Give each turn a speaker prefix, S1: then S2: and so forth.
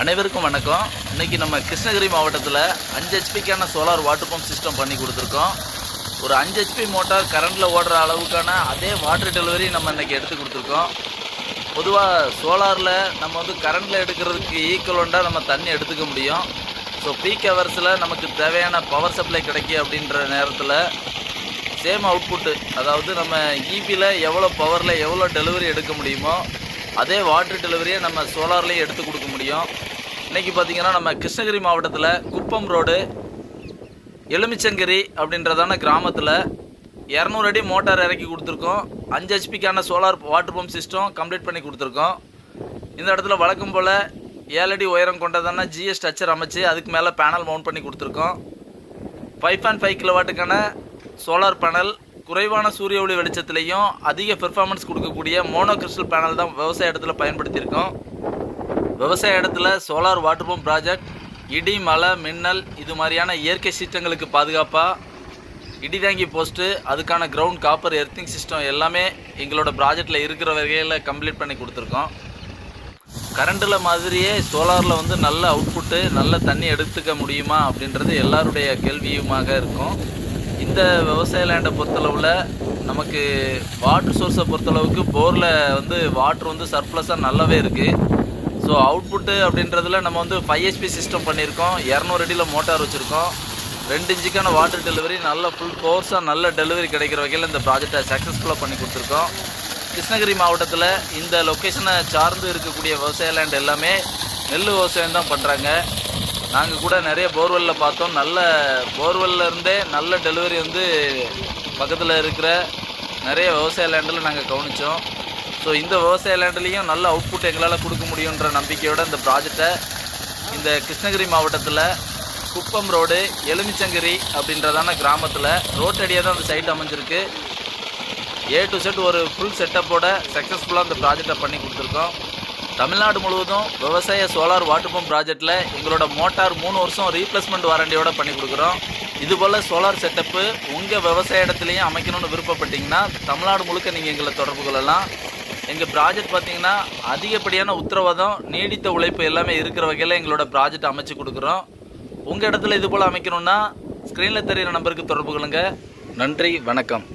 S1: அனைவருக்கும் வணக்கம். இன்னைக்கு நம்ம கிருஷ்ணகிரி மாவட்டத்தில் அஞ்சு ஹெச்பிக்கான சோலார் வாட்டர் பம்ப் சிஸ்டம் பண்ணி கொடுத்துருக்கோம். ஒரு அஞ்சு ஹெச்பி மோட்டார் கரண்டில் ஓடுற அளவுக்கான அதே வாட்டர் டெலிவரி நம்ம இன்றைக்கி எடுத்து கொடுத்துருக்கோம். பொதுவாக சோலாரில் நம்ம வந்து கரண்டில் எடுக்கிறதுக்கு ஈக்குவலண்டாக நம்ம தண்ணி எடுத்துக்க முடியும். ஸோ பீக் ஹவர்ஸில் நமக்கு தேவையான பவர் சப்ளை கிடைக்கும் அப்படின்ற நேரத்தில் சேம் அவுட்புட்டு அதாவது நம்ம ஈபியில் எவ்வளோ பவரில் எவ்வளோ டெலிவரி எடுக்க முடியுமோ அதே வாட்டர் டெலிவரியை நம்ம சோலார்லேயும் எடுத்து கொடுக்க முடியும். இன்றைக்கி பார்த்தீங்கன்னா நம்ம கிருஷ்ணகிரி மாவட்டத்தில் குப்பம் ரோடு எலுமிச்சங்கிரி அப்படின்றதான கிராமத்தில் இரநூறு அடி மோட்டார் இறக்கி கொடுத்துருக்கோம். அஞ்சு ஹெச்பிக்கான solar water pump system complete பண்ணி கொடுத்துருக்கோம். இந்த இடத்துல வழக்கம் போல் ஏழு அடி உயரம் கொண்டதான ஜிஎஸ் ஸ்ட்ரக்சர் அமைச்சு அதுக்கு மேலே பேனல் மவுண்ட் பண்ணி கொடுத்துருக்கோம். ஃபைவ் பாயிண்ட் ஃபைவ் கிலோவாட்டுக்கான சோலார் பேனல் குறைவான சூரிய ஒளி வெளிச்சத்துலேயும் அதிக பெர்ஃபார்மன்ஸ் கொடுக்கக்கூடிய மோனோ கிறிஸ்டல் பேனல் தான் விவசாய இடத்துல பயன்படுத்தியிருக்கோம். விவசாய இடத்துல சோலார் வாட்டர் பம்ப் ப்ராஜெக்ட் இடி மழை மின்னல் இது மாதிரியான இயற்கை சீற்றங்களுக்கு பாதுகாப்பாக இடி தாங்கி போஸ்ட்டு அதுக்கான கிரவுண்ட் காப்பர் எர்த்திங் சிஸ்டம் எல்லாமே எங்களோட ப்ராஜெக்டில் இருக்கிற வகையில் கம்ப்ளீட் பண்ணி கொடுத்துருக்கோம். கரண்டில் மாதிரியே சோலாரில் வந்து நல்ல அவுட்புட்டு நல்ல தண்ணி எடுத்துக்க முடியுமா அப்படின்றது எல்லாருடைய கேள்வியுமாக இருக்கும். இந்த விவசாய லேண்டை பொறுத்தளவில் நமக்கு வாட்டர் சோர்ஸை பொறுத்தளவுக்கு போரில் வந்து வாட்ரு வந்து சர்ப்ளஸாக நல்லாவே இருக்குது ஸோ அவுட்புட்டு அப்படின்றதுல நம்ம வந்து ஃபைவ் ஹெச்பி சிஸ்டம் பண்ணியிருக்கோம். இரநூறு அடியில் மோட்டார் வச்சுருக்கோம். ரெண்டு இன்ச்சுக்கான வாட்டர் டெலிவரி நல்ல ஃபுல் கோர்ஸாக நல்ல டெலிவரி கிடைக்கிற வகையில் இந்த ப்ராஜெக்டை சக்ஸஸ்ஃபுல்லாக பண்ணி கொடுத்துருக்கோம். கிருஷ்ணகிரி மாவட்டத்தில் இந்த லொக்கேஷனை சார்ந்து இருக்கக்கூடிய விவசாய லேண்ட் எல்லாமே நெல் விவசாயம் தான் பண்ணுறாங்க நாங்கள் கூட நிறைய போர்வெல்லில் பார்த்தோம். நல்ல போர்வெல்ல இருந்தே நல்ல டெலிவரி வந்து பக்கத்தில் இருக்கிற நிறைய விவசாய லேண்டில் நாங்கள் கவனித்தோம் ஸோ இந்த விவசாய லேண்ட்லேயும் நல்ல அவுட்புட் எங்களால் கொடுக்க முடியுன்ற நம்பிக்கையோட இந்த ப்ராஜெக்டை இந்த கிருஷ்ணகிரி மாவட்டத்தில் குப்பம் ரோடு எலுமிச்சங்கிரி அப்படின்றதான கிராமத்தில் ரோட்டடியாக தான் அந்த சைட் அமைஞ்சிருக்கு. ஏ டு செட் ஒரு ஃபுல் செட்டப்போட சக்ஸஸ்ஃபுல்லாக அந்த ப்ராஜெக்டை பண்ணி கொடுத்துருக்கோம். தமிழ்நாடு முழுவதும் விவசாய சோலார் வாட்டர் பம்ப் ப்ராஜெக்டில் எங்களோட மோட்டார் மூணு வருஷம் ரீப்ளேஸ்மெண்ட் வாரண்டியோட பண்ணி கொடுக்குறோம். இதுபோல் சோலார் செட்டப்பு உங்கள் விவசாய இடத்துலையும் அமைக்கணும்னு விருப்பப்பட்டீங்கன்னா தமிழ்நாடு முழுக்க நீங்கள் எங்களை தொடர்பு கொள்ளலாம். எங்கள் ப்ராஜெக்ட் பார்த்தீங்கன்னா அதிகப்படியான உத்தரவாதம் நீடித்த உழைப்பு எல்லாமே இருக்கிற வகையில் எங்களோட ப்ராஜெக்ட் அமைச்சு கொடுக்குறோம். உங்கள் இடத்துல இது போல் அமைக்கணும்னா ஸ்க்ரீனில் தெரியிற நம்பருக்கு தொடர்பு கொள்ளுங்கள் நன்றி வணக்கம்.